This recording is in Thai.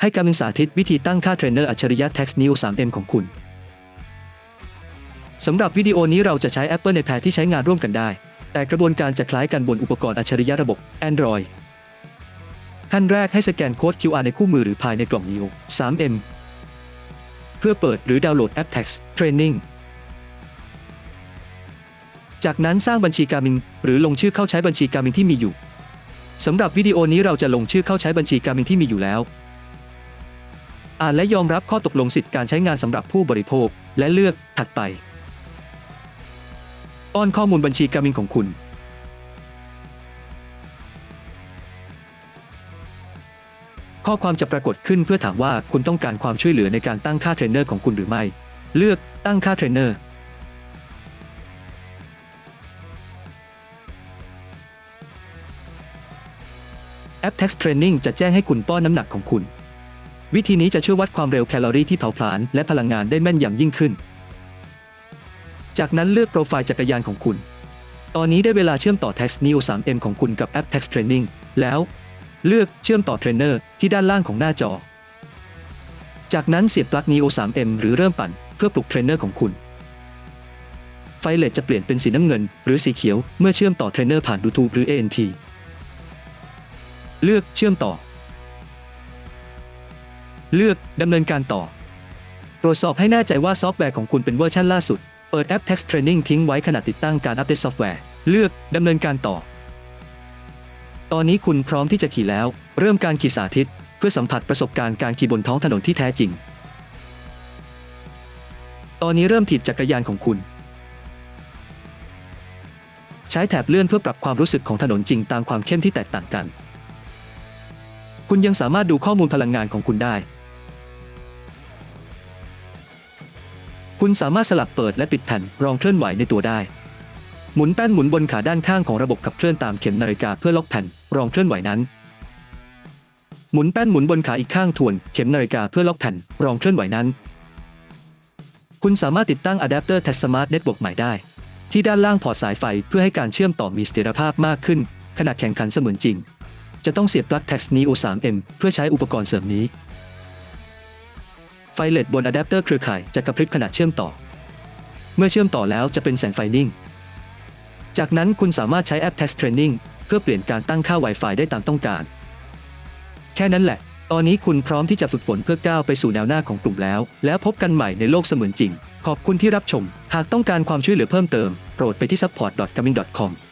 ให้การมินสาธิตวิธีตั้งค่าเทรนเนอร์อัจฉริยะ Tax New 3M ของคุณ สำหรับวิดีโอนี้เราจะใช้ Apple iPad ที่ใช้งานร่วมกันได้ แต่กระบวนการจะคล้ายกันบนอุปกรณ์อัจฉริยะระบบ Android ขั้นแรกให้สแกนโค้ด QR ในคู่มือหรือภายในกล่อง Neo 3M เพื่อเปิดหรือดาวน์โหลดแอป Tax Training จากนั้นสร้างบัญชีการมินหรือลงชื่อเข้าใช้บัญชีการมินที่มีอยู่สำหรับวิดีโอนี้เราจะลงชื่อเข้าใช้บัญชีการมินที่มีอยู่แล้ว อ่านและยอมรับข้อตกลงสิทธิการใช้งานสำหรับผู้บริโภค และเลือกถัดไปป้อนข้อมูลบัญชีการมินของคุณ ข้อความจะปรากฏขึ้นเพื่อถามว่าคุณต้องการความช่วยเหลือในการตั้งค่าเทรนเนอร์ของคุณหรือไม่ เลือกตั้งค่าเทรนเนอร์แอป Tax Training จะแจ้งให้คุณป้อนน้ำหนักของคุณ วิธีนี้จะช่วยวัดความเร็วแคลอรี่ที่เผาผลาญและพลังงานได้แม่นยำยิ่งขึ้น จากนั้นเลือกโปรไฟล์จักรยานของคุณ ตอนนี้ได้เวลาเชื่อมต่อ Tax Neo 3M ของคุณกับแอป Tax Training แล้ว เลือกเชื่อมต่อเทรนเนอร์ที่ด้านล่างของหน้าจอ จากนั้นเสียบปลั๊ก Neo 3M หรือเริ่มปั่นเพื่อปลุกเทรนเนอร์ของคุณไฟเลทจะเปลี่ยนเป็นสีน้ำเงิน หรือสีเขียวเมื่อเชื่อมต่อเทรนเนอร์ผ่านบลูทูธหรือ ANT เลือกเชื่อมต่อ เลือกดำเนินการต่อ ตรวจสอบให้แน่ใจว่าซอฟต์แวร์ของคุณเป็นเวอร์ชันล่าสุด เปิดแอป Tax Training ทิ้งไว้ขณะติดตั้งการอัปเดตซอฟต์แวร์ เลือกดำเนินการต่อ ตอนนี้คุณพร้อมที่จะขี่แล้ว เริ่มการขี่สาธิต เพื่อสัมผัสประสบการณ์การขี่บนท้องถนนที่แท้จริง ตอนนี้เริ่มถีบจักรยานของคุณ ใช้แถบเลื่อนเพื่อปรับความรู้สึกของถนนจริงตามความเข้มที่แตกต่างกัน คุณยังสามารถดูข้อมูลพลังงานของคุณได้ คุณสามารถสลับเปิดและปิดแผ่นรองเคลื่อนไหวในตัวได้ หมุนแป้นหมุนบนขาด้านข้างของระบบขับเคลื่อนตามเข็มนาฬิกาเพื่อล็อกแผ่นรองเคลื่อนไหวนั้น หมุนแป้นหมุนบนขาอีกข้างทวนเข็มนาฬิกาเพื่อล็อกแผ่นรองเคลื่อนไหวนั้น คุณสามารถติดตั้งอะแดปเตอร์ Tax Smart Network ใหม่ได้ ที่ด้านล่างพอร์ตสายไฟเพื่อให้การเชื่อมต่อมีเสถียรภาพมากขึ้น ขณะแข่งขันเสมือนจริง จะต้องเสียบปลั๊ก Tax Neo 3M เพื่อใช้อุปกรณ์เสริมนี้ ไฟเลดบนอะแดปเตอร์เครือข่ายจะกระพริบขณะเชื่อมต่อ เมื่อเชื่อมต่อแล้วจะเป็นแสงไฟนิ่ง จากนั้นคุณสามารถใช้แอป Tax Training เพื่อเปลี่ยนการตั้งค่า Wi-Fi ได้ตามต้องการ แค่นั้นแหละ ตอนนี้คุณพร้อมที่จะฝึกฝนเพื่อก้าวไปสู่แนวหน้าของกลุ่มแล้ว แล้วพบกันใหม่ในโลกเสมือนจริง ขอบคุณที่รับชม หากต้องการความช่วยเหลือเพิ่มเติม โปรดไปที่ support.gaming.com